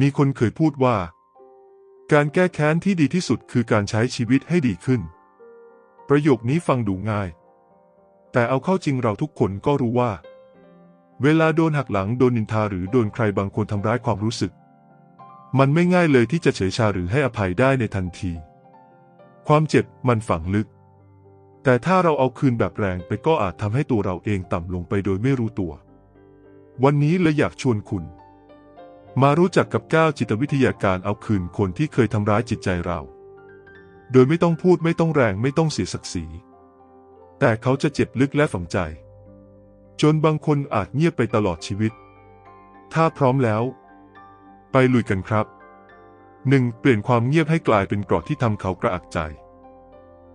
มีคนเคยพูดว่า การแก้แค้นที่ดีที่สุดคือการใช้ชีวิตให้ดีขึ้น ประโยคนี้ฟังดูง่าย แต่เอาเข้าจริงเราทุกคนก็รู้ว่า เวลาโดนหักหลังโดนนินทาหรือโดนใครบางคนทำร้ายความรู้สึก มันไม่ง่ายเลยที่จะเฉยชาหรือให้อภัยได้ในทันที ความเจ็บมันฝังลึก แต่ถ้าเราเอาคืนแบบแรงไปก็อาจทำให้ตัวเราเองต่ำลงไปโดยไม่รู้ตัว วันนี้เลยอยากชวนคุณ มารู้จักกับก้าวจิตวิทยาการเอาคืนคนที่เคยทำร้ายจิตใจเรา โดยไม่ต้องพูดไม่ต้องแรงไม่ต้องเสียศักดิ์ศรี แต่เขาจะเจ็บลึกและฝังใจ จนบางคนอาจเงียบไปตลอดชีวิต ถ้าพร้อมแล้ว ไปลุยกันครับ 1. เปลี่ยนความเงียบให้กลายเป็นกราะที่ทำเขากระอักใจ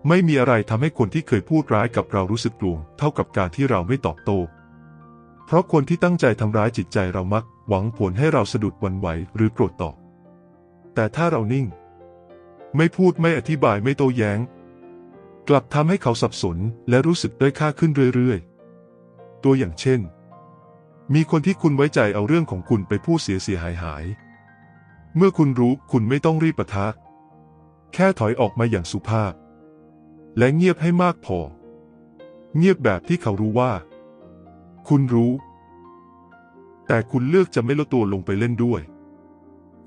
ไม่มีอะไรทำให้คนที่เคยพูดร้ายกับเรารู้สึกกลัวเท่ากับการที่เราไม่ตอบโต้ เพราะคนที่ตั้งใจทำร้ายจิตใจเรามัก หวังผลให้เราสะดุดวันไหวหรือโกรธตอบ แต่ถ้าเรานิ่ง ไม่พูดไม่อธิบายไม่โต้แย้ง กลับทำให้เขาสับสนและรู้สึกด้อยค่าขึ้นเรื่อยๆ ตัวอย่างเช่น มีคนที่คุณไว้ใจเอาเรื่องของคุณไปพูดเสียเสียหายหาย เมื่อคุณรู้คุณไม่ต้องรีบปะทะ แค่ถอยออกมาอย่างสุภาพ และเงียบให้มากพอ เงียบแบบที่เขารู้ว่า คุณรู้ แต่คุณเลือกจะไม่ลดตัวลงไปเล่นด้วย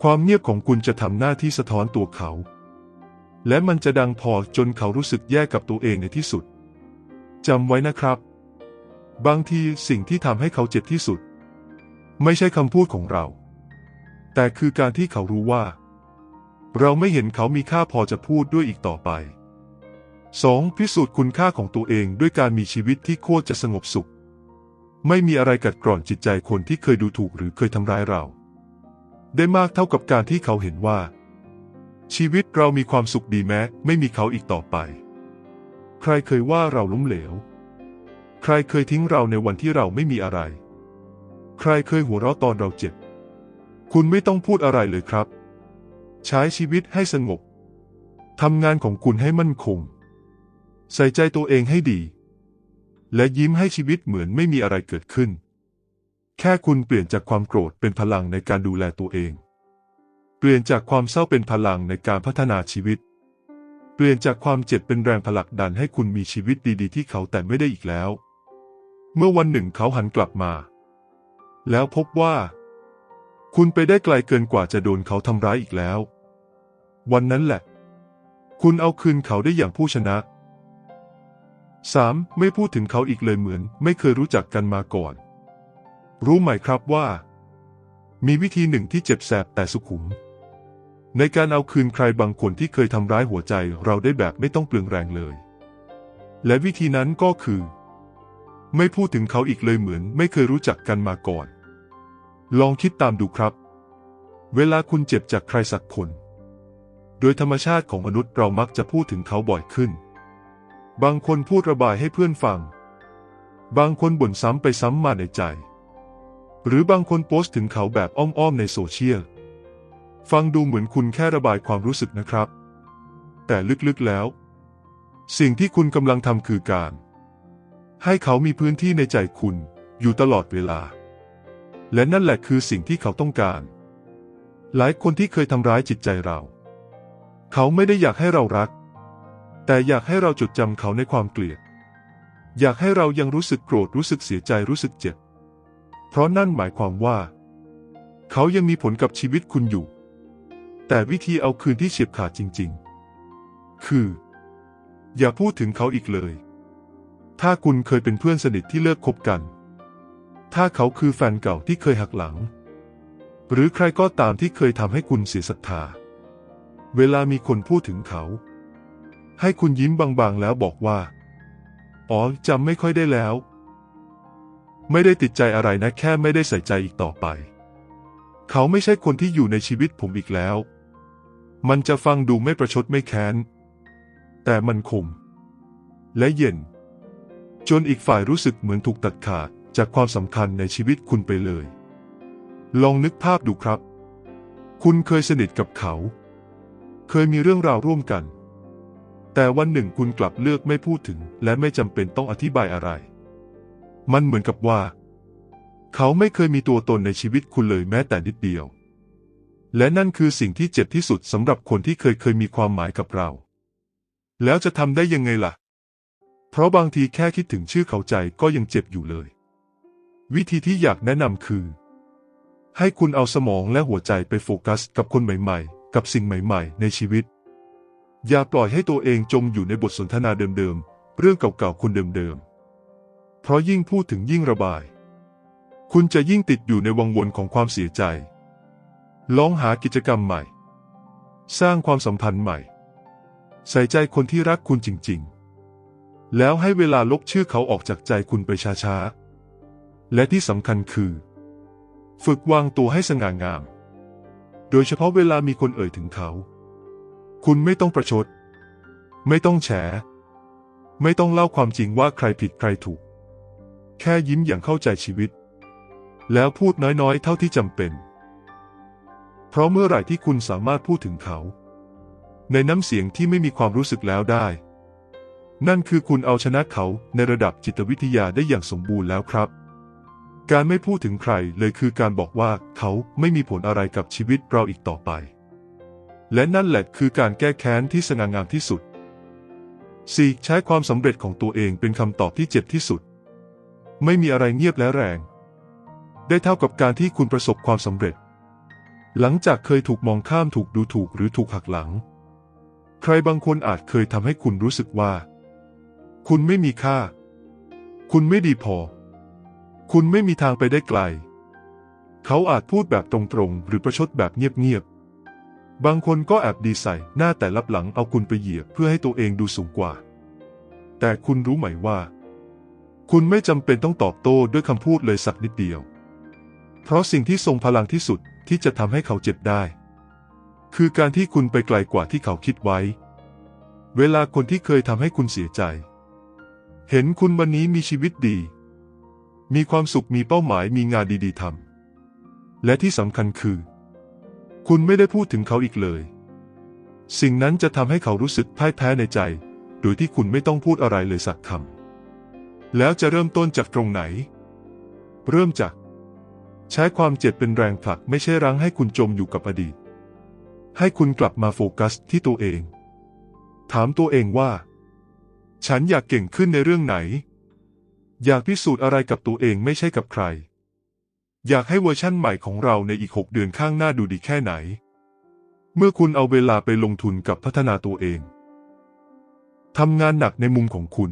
ความเงียบของคุณจะทำหน้าที่สะท้อนตัวเขา และมันจะดังพอจนเขารู้สึกแย่กับตัวเองในที่สุดจำไว้นะครับ บางทีสิ่งที่ทำให้เขาเจ็บที่สุด ไม่ใช่คำพูดของเรา แต่คือการที่เขารู้ว่า เราไม่เห็นเขามีค่าพอจะพูดด้วยอีกต่อไป 2. พิสูจน์คุณค่าของตัวเองด้วยการมีชีวิตที่โคตรจะสงบสุข ไม่มีอะไรกัดกร่อนจิตใจคนที่เคยดูถูกหรือเคยทำร้ายเรา ได้มากเท่ากับการที่เขาเห็นว่า ชีวิตเรามีความสุขดีแม้ ไม่มีเขาอีกต่อไป ใครเคยว่าเราล้มเหลว ใครเคยทิ้งเราในวันที่เราไม่มีอะไร ใครเคยหัวเราะตอนเราเจ็บ คุณไม่ต้องพูดอะไรเลยครับ ใช้ชีวิตให้สงบทำงานของคุณให้มั่นคง ใส่ใจตัวเองให้ดี และยิ้มให้ชีวิตเหมือนไม่มีอะไรเกิดขึ้น แค่คุณเปลี่ยนจากความโกรธเป็นพลังในการดูแลตัวเอง เปลี่ยนจากความเศร้าเป็นพลังในการพัฒนาชีวิต เปลี่ยนจากความเจ็บเป็นแรงผลักดันให้คุณมีชีวิตดีๆ ที่เขาแต่ไม่ได้อีกแล้ว เมื่อวันหนึ่งเขาหันกลับมา แล้วพบว่า คุณไปได้ไกลเกินกว่าจะโดนเขาทำร้ายอีกแล้ว วันนั้นแหละ คุณเอาคืนเขาได้อย่างผู้ชนะ 3. ไม่พูดถึงเขาอีกเลยเหมือน ไม่เคยรู้จักกันมาก่อน รู้ไหมครับว่า มีวิธีหนึ่งที่เจ็บแสบแต่สุขุม ในการเอาคืนใครบางคนที่เคยทำร้ายหัวใจเราได้แบบไม่ต้องเปลืองแรงเลย และวิธีนั้นก็คือ ไม่พูดถึงเขาอีกเลยเหมือน ไม่เคยรู้จักกันมาก่อน ลองคิดตามดูครับ เวลาคุณเจ็บจากใครสักคน โดยธรรมชาติของมนุษย์เรามักจะพูดถึงเขาบ่อยขึ้น บางคนพูดระบายให้เพื่อนฟัง บางคนบ่นซ้ำไปซ้ำมาในใจ หรือบางคนโพสต์ถึงเขาแบบอ้อมๆในโซเชียล ฟังดูเหมือนคุณแค่ระบายความรู้สึกนะครับ แต่ลึกๆแล้ว สิ่งที่คุณกำลังทำคือการ ให้เขามีพื้นที่ในใจคุณอยู่ตลอดเวลา และนั่นแหละคือสิ่งที่เขาต้องการ หลายคนที่เคยทำร้ายจิตใจเรา เขาไม่ได้อยากให้เรารัก แต่อยากให้เราจดจำเขาในความเกลียด อยากให้เรายังรู้สึกโกรธรู้สึกเสียใจรู้สึกเจ็บ เพราะนั่นหมายความว่า เขายังมีผลกับชีวิตคุณอยู่ แต่วิธีเอาคืนที่เฉียบขาดจริง ๆ คือ อย่าพูดถึงเขาอีกเลย ถ้าคุณเคยเป็นเพื่อนสนิทที่เลิกคบกัน ถ้าเขาคือแฟนเก่าที่เคยหักหลัง หรือใครก็ตามที่เคยทำให้คุณเสียศรัทธา เวลามีคนพูดถึงเขา ให้คุณยิ้มบางๆ แล้วบอกว่า อ๋อจำไม่ค่อยได้แล้ว ไม่ได้ติดใจอะไรนะแค่ไม่ได้ใส่ใจอีกต่อไป เขาไม่ใช่คนที่อยู่ในชีวิตผมอีกแล้ว มันจะฟังดูไม่ประชดไม่แค้น แต่มันคม และเย็น จนอีกฝ่ายรู้สึกเหมือนถูกตัดขาดจากความสำคัญในชีวิตคุณไปเลย ลองนึกภาพดูครับ คุณเคยสนิทกับเขา เคยมีเรื่องราวร่วมกัน แต่วันหนึ่งคุณกลับเลือกไม่พูดถึง และไม่จำเป็นต้องอธิบายอะไร มันเหมือนกับว่า เขาไม่เคยมีตัวตนในชีวิตคุณเลยแม้แต่นิดเดียว และนั่นคือสิ่งที่เจ็บที่สุดสำหรับคนที่เคยเคยมีความหมายกับเรา แล้วจะทำได้ยังไงล่ะ เพราะบางทีแค่คิดถึงชื่อเขาใจก็ยังเจ็บอยู่เลย วิธีที่อยากแนะนำคือ ให้คุณเอาสมองและหัวใจไปโฟกัสกับคนใหม่ ๆ กับสิ่งใหม่ ๆ ในชีวิต อย่าปล่อยให้ตัวเองจมอยู่ในบทสนทนาเดิมๆ เรื่องเก่าๆ คนเดิมๆ เพราะยิ่งพูดถึงยิ่งระบาย คุณจะยิ่งติดอยู่ในวังวนของความเสียใจ ลองหากิจกรรมใหม่ สร้างความสัมพันธ์ใหม่ ใส่ใจคนที่รักคุณจริงๆ แล้วให้เวลาลบชื่อเขาออกจากใจคุณไปช้าๆ และที่สำคัญคือ ฝึกวางตัวให้สง่างาม โดยเฉพาะเวลามีคนเอ่ยถึงเขา คุณไม่ต้องประชด ไม่ต้องแฉ ไม่ต้องเล่าความจริงว่าใครผิดใครถูก แค่ยิ้มอย่างเข้าใจชีวิต แล้วพูดน้อยๆ เท่าที่จำเป็น เพราะเมื่อไหร่ที่คุณสามารถพูดถึงเขา ในน้ำเสียงที่ไม่มีความรู้สึกแล้วได้ นั่นคือคุณเอาชนะเขาในระดับจิตวิทยาได้อย่างสมบูรณ์แล้วครับการไม่พูดถึงใครเลยคือการบอกว่าเขาไม่มีผลอะไรกับชีวิตเราอีกต่อไป และนั่นแหละคือการแก้แค้นที่สง่างามที่สุด 4. ใช้ความสำเร็จของตัวเองเป็นคำตอบที่เจ็บที่สุด ไม่มีอะไรเงียบและแรง ได้เท่ากับการที่คุณประสบความสำเร็จ หลังจากเคยถูกมองข้ามถูกดูถูกหรือถูกหักหลัง ใครบางคนอาจเคยทำให้คุณรู้สึกว่า คุณไม่มีค่า คุณไม่ดีพอ คุณไม่มีทางไปได้ไกล เขาอาจพูดแบบตรงๆ หรือประชดแบบเงียบๆ บางคนก็แอบดีใส่หน้าแต่ลับหลังเอาคุณไปเหยียบเพื่อให้ตัวเองดูสูงกว่า แต่คุณรู้ไหมว่า คุณไม่จำเป็นต้องตอบโต้ด้วยคำพูดเลยสักนิดเดียว เพราะสิ่งที่ทรงพลังที่สุดที่จะทำให้เขาเจ็บได้ คือการที่คุณไปไกลกว่าที่เขาคิดไว้ เวลาคนที่เคยทำให้คุณเสียใจ เห็นคุณวันนี้มีชีวิตดี มีความสุขมีเป้าหมายมีงานดีๆทำและที่สำคัญคือ คุณไม่ได้พูดถึงเขาอีกเลย สิ่งนั้นจะทำให้เขารู้สึกพ่ายแพ้ในใจ โดยที่คุณไม่ต้องพูดอะไรเลยสักคำแล้วจะเริ่มต้นจากตรงไหน เริ่มจาก ใช้ความเจ็บเป็นแรงผลักไม่ใช่รั้งให้คุณจมอยู่กับอดีต ให้คุณกลับมาโฟกัสที่ตัวเอง ถามตัวเองว่า ฉันอยากเก่งขึ้นในเรื่องไหน อยากพิสูจน์อะไรกับตัวเองไม่ใช่กับใคร อยากให้เวอร์ชั่นใหม่ของเราในอีกหกเดือนข้างหน้าดูดีแค่ไหน เมื่อคุณเอาเวลาไปลงทุนกับพัฒนาตัวเอง ทำงานหนักในมุมของคุณ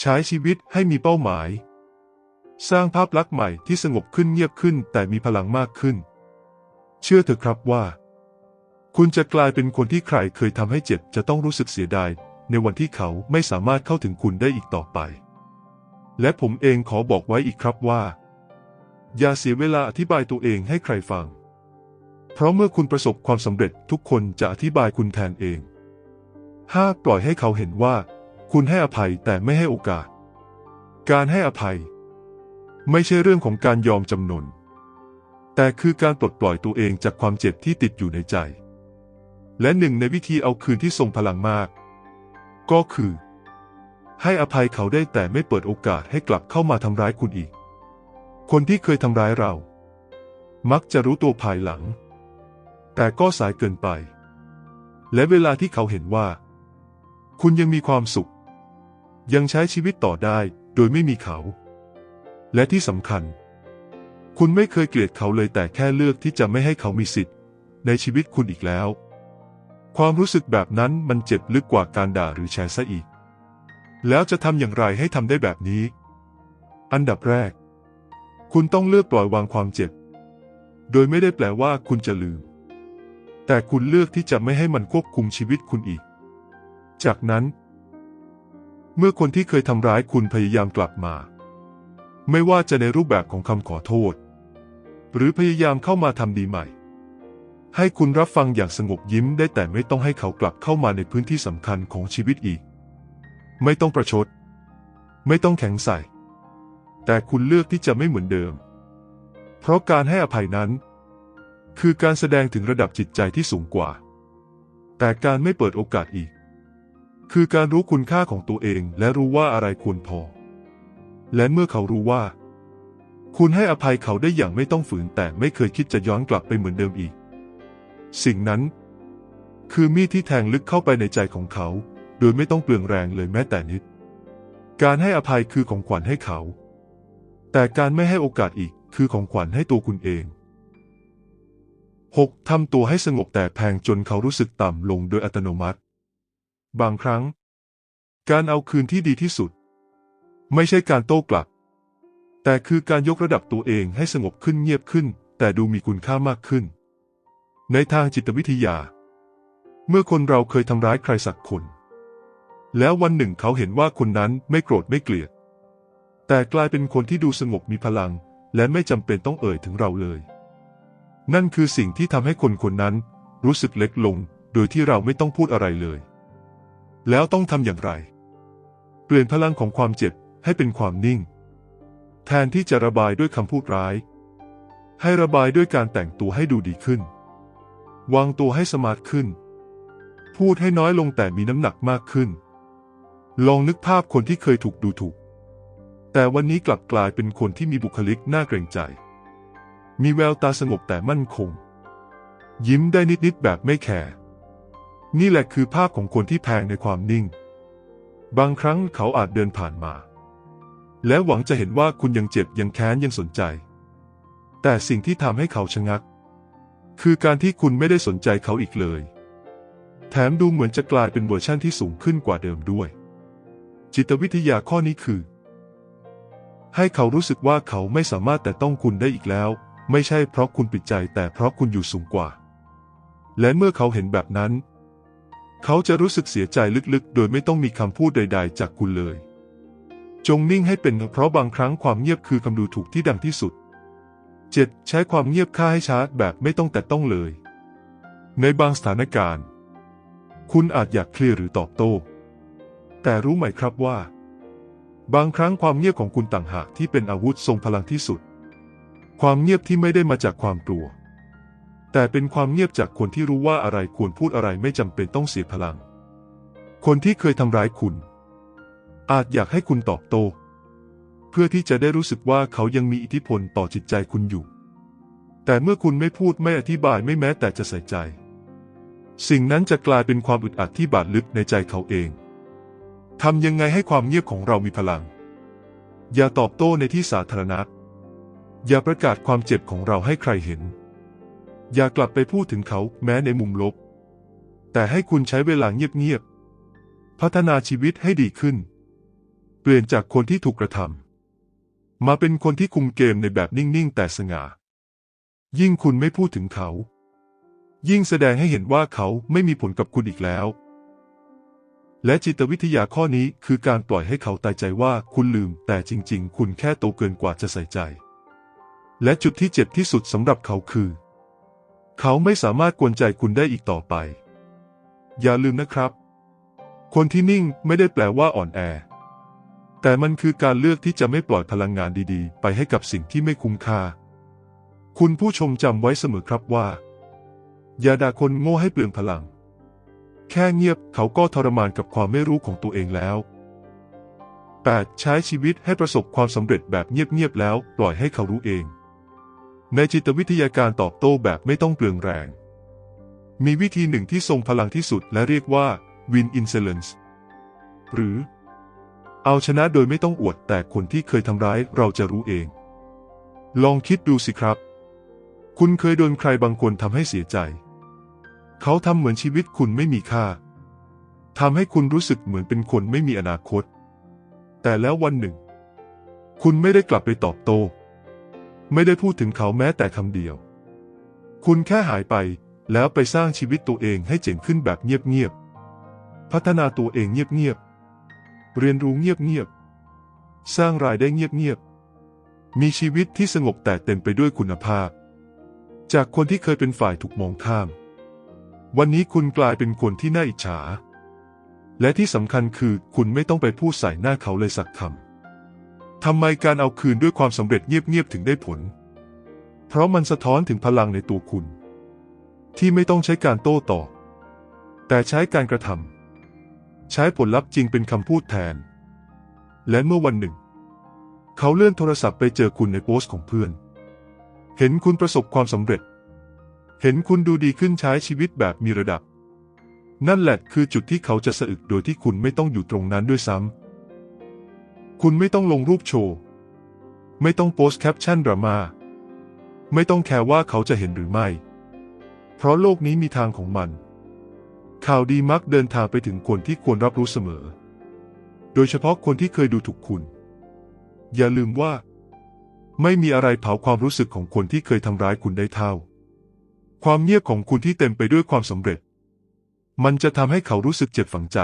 ใช้ชีวิตให้มีเป้าหมาย สร้างภาพลักษณ์ใหม่ที่สงบขึ้นเงียบขึ้นแต่มีพลังมากขึ้น เชื่อเถอะครับว่า คุณจะกลายเป็นคนที่ใครเคยทำให้เจ็บจะต้องรู้สึกเสียดายในวันที่เขาไม่สามารถเข้าถึงคุณได้อีกต่อไป และผมเองขอบอกไว้อีกครับว่า อย่าเสียเวลาอธิบายตัวเองให้ใครฟัง เพราะเมื่อคุณประสบความสำเร็จทุกคนจะอธิบายคุณแทนเองห้าปล่อยให้เขาเห็นว่า คุณให้อภัยแต่ไม่ให้โอกาส การให้อภัย ไม่ใช่เรื่องของการยอมจำนน แต่คือการปลดปล่อยตัวเองจากความเจ็บที่ติดอยู่ในใจ และหนึ่งในวิธีเอาคืนที่ทรงพลังมาก ก็คือ ให้อภัยเขาได้แต่ไม่เปิดโอกาสให้กลับเข้ามาทำร้ายคุณอีก คนที่เคยทำร้ายเรา มักจะรู้ตัวภายหลัง แต่ก็สายเกินไป และเวลาที่เขาเห็นว่า คุณยังมีความสุข ยังใช้ชีวิตต่อได้โดยไม่มีเขา และที่สำคัญ คุณไม่เคยเกลียดเขาเลยแต่แค่เลือกที่จะไม่ให้เขามีสิทธิ์ ในชีวิตคุณอีกแล้ว ความรู้สึกแบบนั้นมันเจ็บลึกกว่าการด่าหรือแชร์ซะอีก แล้วจะทำอย่างไรให้ทำได้แบบนี้ อันดับแรก คุณต้องเลือกปล่อยวางความเจ็บ โดยไม่ได้แปลว่าคุณจะลืม แต่คุณเลือกที่จะไม่ให้มันควบคุมชีวิตคุณอีก จากนั้น เมื่อคนที่เคยทำร้ายคุณพยายามกลับมา ไม่ว่าจะในรูปแบบของคำขอโทษ หรือพยายามเข้ามาทำดีใหม่ ให้คุณรับฟังอย่างสงบยิ้มได้แต่ไม่ต้องให้เขากลับเข้ามาในพื้นที่สำคัญของชีวิตอีก ไม่ต้องประชด ไม่ต้องแข็งใส่ แต่คุณเลือกที่จะไม่เหมือนเดิม เพราะการให้อภัยนั้น คือการแสดงถึงระดับจิตใจที่สูงกว่า แต่การไม่เปิดโอกาสอีก คือการรู้คุณค่าของตัวเองและรู้ว่าอะไรควรพอ และเมื่อเขารู้ว่า คุณให้อภัยเขาได้อย่างไม่ต้องฝืนแต่ไม่เคยคิดจะย้อนกลับไปเหมือนเดิมอีก สิ่งนั้น คือมีดที่แทงลึกเข้าไปในใจของเขา โดยไม่ต้องเปลืองแรงเลยแม้แต่นิด การให้อภัยคือของขวัญให้เขา แต่การไม่ให้โอกาสอีกคือของขวัญให้ตัวคุณเอง 6. ทำตัวให้สงบแต่แพงจนเขารู้สึกต่ำลงโดยอัตโนมัติ บางครั้ง การเอาคืนที่ดีที่สุด ไม่ใช่การโต้กลับ แต่คือการยกระดับตัวเองให้สงบขึ้นเงียบขึ้น แต่ดูมีคุณค่ามากขึ้น ในทางจิตวิทยา เมื่อคนเราเคยทำร้ายใครสักคน แล้ววันหนึ่งเขาเห็นว่าคนนั้นไม่โกรธไม่เกลียด แต่กลายเป็นคนที่ดูสงบมีพลัง และไม่จำเป็นต้องเอ่ยถึงเราเลย นั่นคือสิ่งที่ทำให้คนคนนั้นรู้สึกเล็กลง โดยที่เราไม่ต้องพูดอะไรเลย แล้วต้องทำอย่างไร เปลี่ยนพลังของความเจ็บให้เป็นความนิ่ง แทนที่จะระบายด้วยคำพูดร้าย ให้ระบายด้วยการแต่งตัวให้ดูดีขึ้น วางตัวให้สมาร์ทขึ้น พูดให้น้อยลงแต่มีน้ำหนักมากขึ้น ลองนึกภาพคนที่เคยถูกดูถูก แต่วันนี้กลับกลายเป็นคนที่มีบุคลิกน่าเกรงใจ มีแววตาสงบแต่มั่นคง ยิ้มได้นิด ๆ แบบไม่แคร์นี่แหละคือภาพของคนที่แพงในความนิ่ง บางครั้งเขาอาจเดินผ่านมา และหวังจะเห็นว่าคุณยังเจ็บยังแค้นยังสนใจ แต่สิ่งที่ทำให้เขาชะงัก คือการที่คุณไม่ได้สนใจเขาอีกเลย แถมดูเหมือนจะกลายเป็นเวอร์ชั่นที่สูงขึ้นกว่าเดิมด้วย จิตวิทยาข้อนี้คือ ให้เขารู้สึกว่าเขาไม่สามารถแต่ต้องคุณได้อีกแล้ว ไม่ใช่เพราะคุณปิดใจแต่เพราะคุณอยู่สูงกว่า และเมื่อเขาเห็นแบบนั้น เขาจะรู้สึกเสียใจลึกๆ โดยไม่ต้องมีคำพูดใด ๆ จากคุณเลย จงนิ่งให้เป็นเพราะบางครั้งความเงียบคือคำดูถูกที่ดังที่สุด 7. ใช้ความเงียบฆ่าให้ช้าแบบไม่ต้องแต่ต้องเลย ในบางสถานการณ์ คุณอาจอยากเคลียร์หรือตอบโต้แต่รู้ไหมครับว่า บางครั้งความเงียบของคุณต่างหากที่เป็นอาวุธทรงพลังที่สุด ความเงียบที่ไม่ได้มาจากความกลัว แต่เป็นความเงียบจากคนที่รู้ว่าอะไรควรพูดอะไรไม่จำเป็นต้องเสียพลัง คนที่เคยทำร้ายคุณ อาจอยากให้คุณตอบโต้เพื่อที่จะได้รู้สึกว่าเขายังมีอิทธิพลต่อจิตใจคุณอยู่ แต่เมื่อคุณไม่พูดไม่อธิบายไม่แม้แต่จะใส่ใจ สิ่งนั้นจะกลายเป็นความอึดอัดที่บาดลึกในใจเขาเอง ทำยังไงให้ความเงียบของเรามีพลัง อย่าตอบโต้ในที่สาธารณะ อย่าประกาศความเจ็บของเราให้ใครเห็น อย่ากลับไปพูดถึงเขาแม้ในมุมลบ แต่ให้คุณใช้เวลาเงียบๆ พัฒนาชีวิตให้ดีขึ้น เปลี่ยนจากคนที่ถูกกระทำมาเป็นคนที่คุมเกมในแบบนิ่งๆ แต่สง่า ยิ่งคุณไม่พูดถึงเขา ยิ่งแสดงให้เห็นว่าเขาไม่มีผลกับคุณอีกแล้ว และจิตวิทยาข้อนี้คือการปล่อยให้เขาตายใจว่าคุณลืม แต่จริง ๆ คุณแค่โตเกินกว่าจะใส่ใจ และจุดที่เจ็บที่สุดสำหรับเขาคือ เขาไม่สามารถกวนใจคุณได้อีกต่อไป อย่าลืมนะครับ คนที่นิ่งไม่ได้แปลว่าอ่อนแอ แต่มันคือการเลือกที่จะไม่ปล่อยพลังงานดีๆ ไปให้กับสิ่งที่ไม่คุ้มค่า คุณผู้ชมจำไว้เสมอครับว่า อย่าด่าคนโง่ให้เปลืองพลัง แค่เงียบเขาก็ทรมานกับความไม่รู้ของตัวเองแล้ว 8. ใช้ชีวิตให้ประสบความสำเร็จแบบเงียบๆแล้วปล่อยให้เขารู้เอง ในจิตวิทยาการตอบโต้แบบไม่ต้องเปลืองแรง มีวิธีหนึ่งที่ทรงพลังที่สุดและเรียกว่า win in silence หรือ เอาชนะโดยไม่ต้องอวดแต่คนที่เคยทำร้ายเราจะรู้เอง ลองคิดดูสิครับ คุณเคยโดนใครบางคนทำให้เสียใจ เขาทำเหมือนชีวิตคุณไม่มีค่าทำให้คุณรู้สึกเหมือนเป็นคนไม่มีอนาคต แต่แล้ววันหนึ่ง คุณไม่ได้กลับไปตอบโต้ ไม่ได้พูดถึงเขาแม้แต่คำเดียว คุณแค่หายไปแล้วไปสร้างชีวิตตัวเองให้เจ๋งขึ้นแบบเงียบๆ พัฒนาตัวเองเงียบๆ เรียนรู้เงียบๆ สร้างรายได้เงียบๆ มีชีวิตที่สงบแต่เต็มไปด้วยคุณภาพ จากคนที่เคยเป็นฝ่ายถูกมองข้าม วันนี้คุณกลายเป็นคนที่น่าอิจฉา และที่สำคัญคือคุณไม่ต้องไปพูดใส่หน้าเขาเลยสักคำทำไมการเอาคืนด้วยความสำเร็จเงียบๆถึงได้ผล เพราะมันสะท้อนถึงพลังในตัวคุณ ที่ไม่ต้องใช้การโต้ตอบ แต่ใช้การกระทำใช้ผลลัพธ์จริงเป็นคำพูดแทน และเมื่อวันหนึ่ง เขาเลื่อนโทรศัพท์ไปเจอคุณในโพสต์ของเพื่อน เห็นคุณประสบความสำเร็จ เห็นคุณดูดีขึ้นใช้ชีวิตแบบมีระดับ นั่นแหละคือจุดที่เขาจะสะอึกโดยที่คุณไม่ต้องอยู่ตรงนั้นด้วยซ้ำ คุณไม่ต้องลงรูปโชว์ ไม่ต้องโพสแคปชั่นดราม่า ไม่ต้องแคร์ว่าเขาจะเห็นหรือไม่ เพราะโลกนี้มีทางของมัน ข่าวดีมักเดินทางไปถึงคนที่ควรรับรู้เสมอ โดยเฉพาะคนที่เคยดูถูกคุณ อย่าลืมว่า ไม่มีอะไรเผาความรู้สึกของคนที่เคยทำร้ายคุณได้เท่า ความเงียบของคุณที่เต็มไปด้วยความสำเร็จ มันจะทำให้เขารู้สึกเจ็บฝังใจ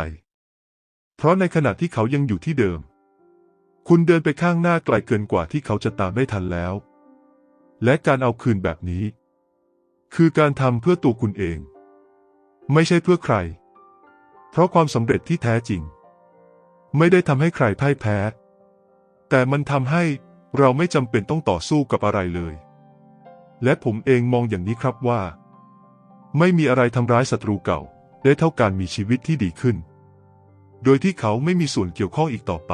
เพราะในขณะที่เขายังอยู่ที่เดิม คุณเดินไปข้างหน้าไกลเกินกว่าที่เขาจะตามได้ทันแล้ว และการเอาคืนแบบนี้ คือการทำเพื่อตัวคุณเอง ไม่ใช่เพื่อใคร เพราะความสำเร็จที่แท้จริง ไม่ได้ทำให้ใครพ่ายแพ้ แต่มันทำให้เราไม่จำเป็นต้องต่อสู้กับอะไรเลย และผมเองมองอย่างนี้ครับว่า ไม่มีอะไรทำร้ายศัตรูเก่า ได้เท่าการมีชีวิตที่ดีขึ้น โดยที่เขาไม่มีส่วนเกี่ยวข้องอีกต่อไป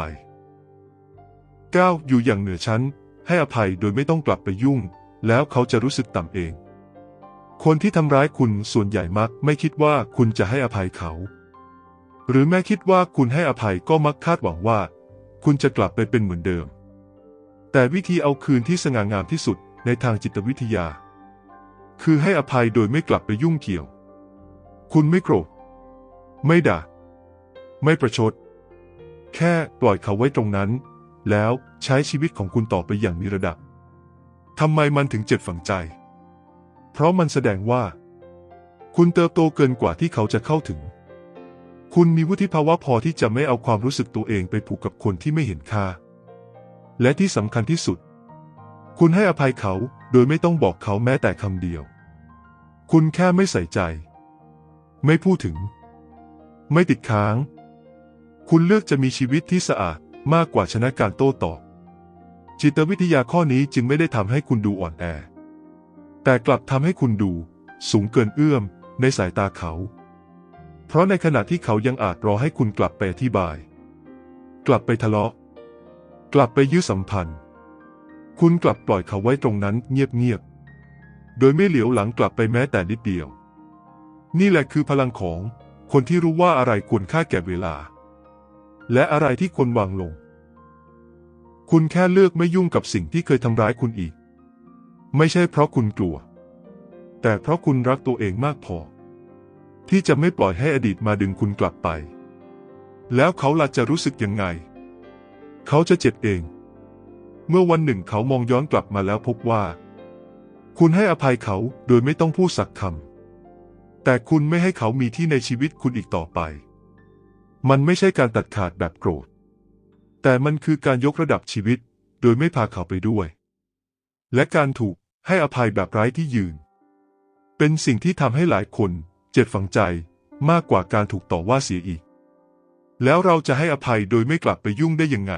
9. อยู่อย่างเหนือชั้น ให้อภัยโดยไม่ต้องกลับไปยุ่ง แล้วเขาจะรู้สึกต่ำเอง คนที่ทำร้ายคุณส่วนใหญ่มักไม่คิดว่าคุณจะให้อภัยเขา หรือแม้คิดว่าคุณให้อภัยก็มักคาดหวังว่า คุณจะกลับไปเป็นเหมือนเดิม แต่วิธีเอาคืนที่สง่างามที่สุด ในทางจิตวิทยา คือให้อภัยโดยไม่กลับไปยุ่งเกี่ยว คุณไม่โกรธ ไม่ด่า ไม่ประชด แค่ปล่อยเขาไว้ตรงนั้น แล้วใช้ชีวิตของคุณต่อไปอย่างมีระดับทำไมมันถึงเจ็บฝังใจ เพราะมันแสดงว่า คุณเติบโตเกินกว่าที่เขาจะเข้าถึง คุณมีวุฒิภาวะพอที่จะไม่เอาความรู้สึกตัวเองไปผูกกับคนที่ไม่เห็นค่า และที่สำคัญที่สุด คุณให้อภัยเขาโดยไม่ต้องบอกเขาแม้แต่คำเดียว คุณแค่ไม่ใส่ใจ ไม่พูดถึง ไม่ติดค้าง คุณเลือกจะมีชีวิตที่สะอาดมากกว่าชนะการโต้ตอบ จิตวิทยาข้อนี้จึงไม่ได้ทำให้คุณดูอ่อนแอ แต่กลับทำให้คุณดู สูงเกินเอื้อมในสายตาเขา เพราะในขณะที่เขายังอาจรอให้คุณกลับไปอธิบาย กลับไปทะเลาะ กลับไปยื้อสัมพันธ์ คุณกลับปล่อยเขาไว้ตรงนั้นเงียบๆ โดยไม่เหลียวหลังกลับไปแม้แต่นิดเดียว นี่แหละคือพลังของคนที่รู้ว่าอะไรควรค่าแก่เวลา และอะไรที่ควรวางลง คุณแค่เลือกไม่ยุ่งกับสิ่งที่เคยทำร้ายคุณอีก ไม่ใช่เพราะคุณกลัว แต่เพราะคุณรักตัวเองมากพอ ที่จะไม่ปล่อยให้อดีตมาดึงคุณกลับไป แล้วเขาล่ะจะรู้สึกยังไง เขาจะเจ็บเอง เมื่อวันหนึ่งเขามองย้อนกลับมาแล้วพบว่า คุณให้อภัยเขาโดยไม่ต้องพูดสักคำแต่คุณไม่ให้เขามีที่ในชีวิตคุณอีกต่อไป มันไม่ใช่การตัดขาดแบบโกรธ แต่มันคือการยกระดับชีวิต โดยไม่พาเขาไปด้วย และการถูกให้อภัยแบบไร้ที่ยืน เป็นสิ่งที่ทำให้หลายคนเจ็บฝังใจมากกว่าการถูกต่อว่าเสียอีก แล้วเราจะให้อภัยโดยไม่กลับไปยุ่งได้ยังไง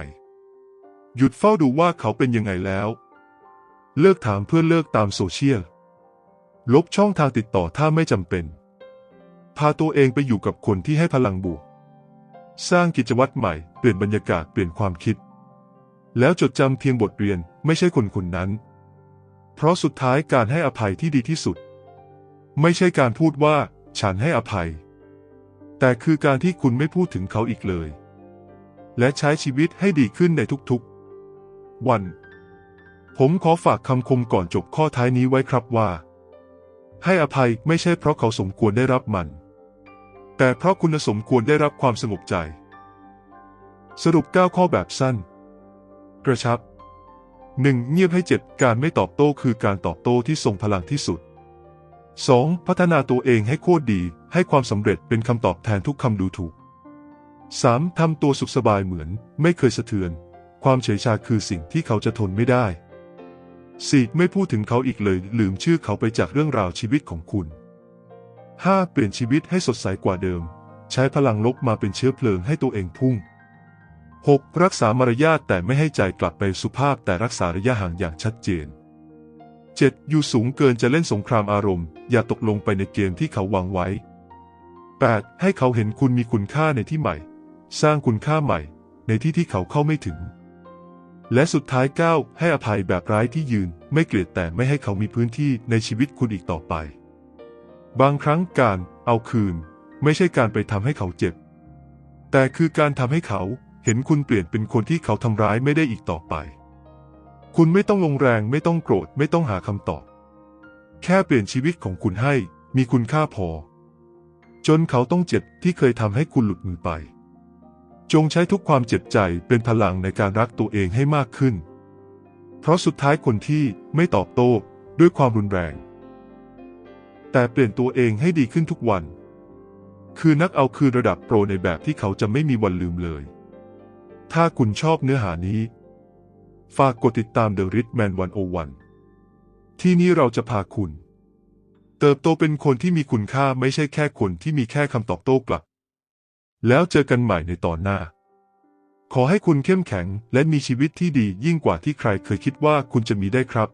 หยุดเฝ้าดูว่าเขาเป็นยังไงแล้ว เลิกถามเพื่อเลิกตามโซเชียล ลบช่องทางติดต่อถ้าไม่จำเป็น พาตัวเองไปอยู่กับคนที่ให้พลังบวก สร้างกิจวัตรใหม่ เปลี่ยนบรรยากาศเปลี่ยนความคิด แล้วจดจำเพียงบทเรียนไม่ใช่คนคนนั้น เพราะสุดท้ายการให้อภัยที่ดีที่สุด ไม่ใช่การพูดว่าฉันให้อภัย แต่คือการที่คุณไม่พูดถึงเขาอีกเลย และใช้ชีวิตให้ดีขึ้นในทุกๆ วัน ผมขอฝากคำคมก่อนจบข้อท้ายนี้ไว้ครับว่า ให้อภัยไม่ใช่เพราะเขาสมควรได้รับมัน แต่เพราะคุณสมควรได้รับความสงบใจ สรุป 9 ข้อแบบสั้น กระชับ 1. เงียบให้เจ็บการไม่ตอบโต้คือการตอบโต้ที่ทรงพลังที่สุด 2. พัฒนาตัวเองให้โคตรดี ให้ความสำเร็จเป็นคำตอบแทนทุกคำดูถูก 3. ทำตัวสุขสบายเหมือน ไม่เคยสะเทือน ความเฉยชาคือสิ่งที่เขาจะทนไม่ได้ 4. ไม่พูดถึงเขาอีกเลย ลืมชื่อเขาไปจากเรื่องราวชีวิตของคุณ 5. เปลี่ยนชีวิตให้สดใสกว่าเดิม ใช้พลังลบมาเป็นเชื้อเพลิงให้ตัวเองพุ่ง 6. รักษามารยาทแต่ไม่ให้ใจกลับไปสุภาพแต่รักษาระยะห่างอย่างชัดเจน 7. อยู่สูงเกินจะเล่นสงครามอารมณ์ อย่าตกลงไปในเกมที่เขาวางไว้ 8. ให้เขาเห็นคุณมีคุณค่าในที่ใหม่ สร้างคุณค่าใหม่ ในที่ที่เขาเข้าไม่ถึง และสุดท้าย 9. ให้อภัยแบบร้ายที่ยืน ไม่เกลียดแต่ไม่ให้เขามีพื้นที่ในชีวิตคุณอีกต่อไป บางครั้งการเอาคืน ไม่ใช่การไปทำให้เขาเจ็บ แต่คือการทำให้เขาเห็นคุณเปลี่ยนเป็นคนที่เขาทำร้ายไม่ได้อีกต่อไป คุณไม่ต้องลงแรงไม่ต้องโกรธไม่ต้องหาคำตอบ แค่เปลี่ยนชีวิตของคุณให้มีคุณค่าพอ จนเขาต้องเจ็บที่เคยทำให้คุณหลุดมือไป จงใช้ทุกความเจ็บใจเป็นพลังในการรักตัวเองให้มากขึ้น เพราะสุดท้ายคนที่ไม่ตอบโต้ด้วยความรุนแรง แต่เปลี่ยนตัวเองให้ดีขึ้นทุกวัน คือนักเอาคืนระดับโปรในแบบที่เขาจะไม่มีวันลืมเลย ถ้าคุณชอบเนื้อหานี้ ฝากกดติดตาม The Rich Man 101 ที่นี่เราจะพาคุณ เติบโตเป็นคนที่มีคุณค่าไม่ใช่แค่คนที่มีแค่คำตอบโต้กลับ แล้วเจอกันใหม่ในตอนหน้า ขอให้คุณเข้มแข็งและมีชีวิตที่ดียิ่งกว่าที่ใครเคยคิดว่าคุณจะมีได้ครับ